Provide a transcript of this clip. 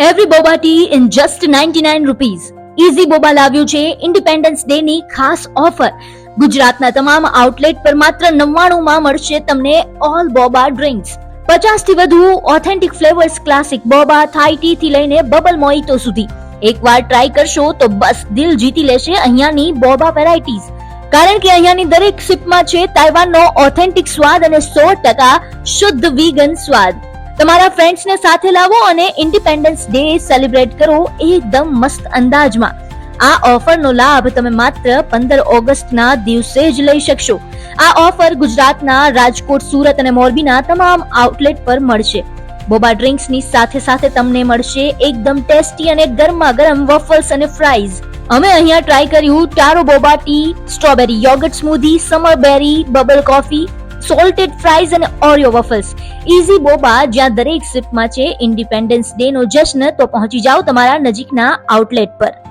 Every boba tea in just 99 rupees easy boba લાવ્યું છે independence day ની ખાસ ઓફર ગુજરાતના તમામ આઉટલેટ પર માત્ર 99 માં મળશે તમને ઓલ બોબા ડ્રિંક્સ પચાસથી વધુ ઓથેન્ટિક ફ્લેવર્સ ક્લાસિક બોબા થાઈ ટી થી લઈને બબલ મોઇટો સુધી એકવાર ટ્રાય કરશો તો બસ દિલ જીતી લેશે અહીંયાની બોબા વેરાયટીઝ કારણ કે અહીંયાની દરેક સિપમાં છે તાઇવાનનો ઓથેન્ટિક સ્વાદ અને સો ટકા શુદ્ધ વીગન સ્વાદ તમારા ફ્રેન્ડ્સને સાથે લાવો અને ઇન્ડિપેન્ડન્સ ડે સેલિબ્રેટ કરો એકદમ મસ્ત અંદાજમાં. આ ઓફરનો લાભ તમે માત્ર પંદર ઓગસ્ટના દિવસે જ લઈ શકશો. આ ઓફર ગુજરાતના રાજકોટ, સુરત અને મોરબીના તમામ આઉટલેટ પર મળશે. બોબા ડ્રિંક્સની સાથે સાથે તમને મળશે એકદમ ટેસ્ટી અને ગરમા ગરમ વફલ્સ અને ફ્રાઈઝ અમે અહીંયા ટ્રાય કર્યું, taro boba tea strawberry yogurt smoothie summer berry bubble coffee salted fries અને ઓરિયો વફલ્સ ઇઝી બોબા જ્યાં દરેક સિપમાં છે ઇન્ડિપેન્ડન્સ ડે નો જશ્ન, તો પહોંચી જાઓ તમારા નજીકના આઉટલેટ પર.